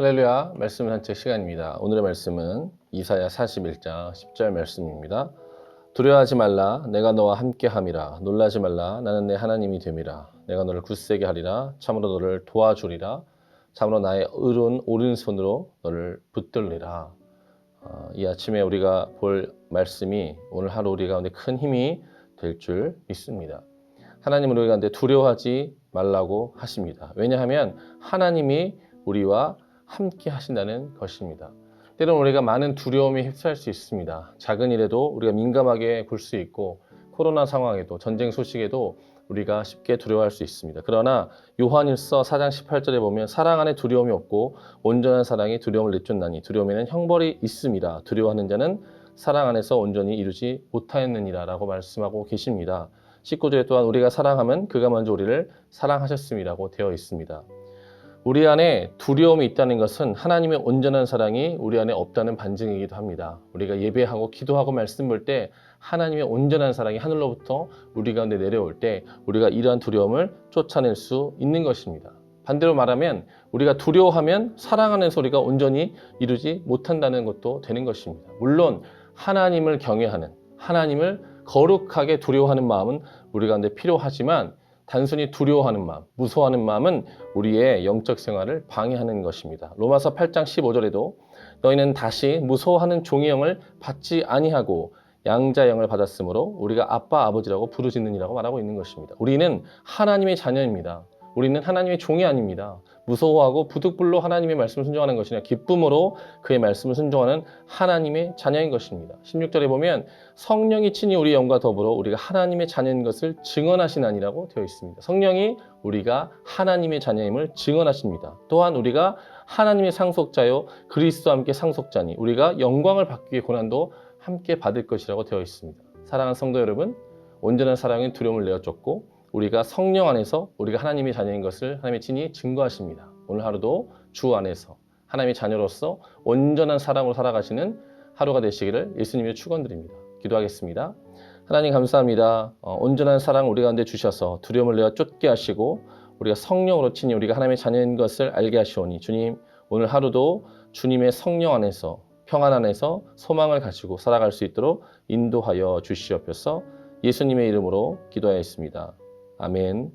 할렐루야 말씀 산책 시간입니다. 오늘의 말씀은 이사야 41장 10절 말씀입니다. 두려워하지 말라 내가 너와 함께 함이라 놀라지 말라 나는 내 하나님이 됨이라 내가 너를 굳세게 하리라 참으로 너를 도와주리라 참으로 나의 의로운 오른손으로 너를 붙들리라 어, 이 아침에 우리가 볼 말씀이 오늘 하루 우리 가운데 큰 힘이 될 줄 믿습니다. 하나님은 우리 가운데 두려워하지 말라고 하십니다. 왜냐하면 하나님이 우리와 함께 하신다는 것입니다. 때로는 우리가 많은 두려움에 휩싸일 수 있습니다. 작은 일에도 우리가 민감하게 굴 수 있고 코로나 상황에도 전쟁 소식에도 우리가 쉽게 두려워할 수 있습니다. 그러나 요한일서 4장 18절에 보면 사랑 안에 두려움이 없고 온전한 사랑이 두려움을 내쫓나니 두려움에는 형벌이 있음이라 두려워하는 자는 사랑 안에서 온전히 이루지 못하였느니라라고 말씀하고 계십니다. 19절에 또한 우리가 사랑하면 그가 먼저 우리를 사랑하셨음이라고 되어 있습니다. 우리 안에 두려움이 있다는 것은 하나님의 온전한 사랑이 우리 안에 없다는 반증이기도 합니다. 우리가 예배하고 기도하고 말씀 볼 때 하나님의 온전한 사랑이 하늘로부터 우리 가운데 내려올 때 우리가 이러한 두려움을 쫓아낼 수 있는 것입니다. 반대로 말하면 우리가 두려워하면 사랑하는 소리가 온전히 이루지 못한다는 것도 되는 것입니다. 물론 하나님을 경외하는 하나님을 거룩하게 두려워하는 마음은 우리 가운데 필요하지만 단순히 두려워하는 마음, 무서워하는 마음은 우리의 영적 생활을 방해하는 것입니다. 로마서 8장 15절에도 너희는 다시 무서워하는 종의 영을 받지 아니하고 양자 영을 받았으므로 우리가 아빠 아버지라고 부르짖느니라고 말하고 있는 것입니다. 우리는 하나님의 자녀입니다. 우리는 하나님의 종이 아닙니다. 무서워하고 부득불로 하나님의 말씀을 순종하는 것이냐 기쁨으로 그의 말씀을 순종하는 하나님의 자녀인 것입니다. 16절에 보면 성령이 친히 우리 영과 더불어 우리가 하나님의 자녀인 것을 증언하시나니라고 되어 있습니다. 성령이 우리가 하나님의 자녀임을 증언하십니다. 또한 우리가 하나님의 상속자요 그리스도와 함께 상속자니 우리가 영광을 받기 위해 고난도 함께 받을 것이라고 되어 있습니다. 사랑하는 성도 여러분, 온전한 사랑은 두려움을 내어쫓고 우리가 성령 안에서 우리가 하나님의 자녀인 것을 하나님의 친히 증거하십니다. 오늘 하루도 주 안에서 하나님의 자녀로서 온전한 사랑으로 살아가시는 하루가 되시기를 예수님의 축원드립니다. 기도하겠습니다. 하나님 감사합니다. 어, 온전한 사랑 우리 가운데 주셔서 두려움을 내어 쫓게 하시고 우리가 성령으로 친히 우리가 하나님의 자녀인 것을 알게 하시오니 주님 오늘 하루도 주님의 성령 안에서 평안 안에서 소망을 가지고 살아갈 수 있도록 인도하여 주시옵소서 예수님의 이름으로 기도하였습니다. 아멘.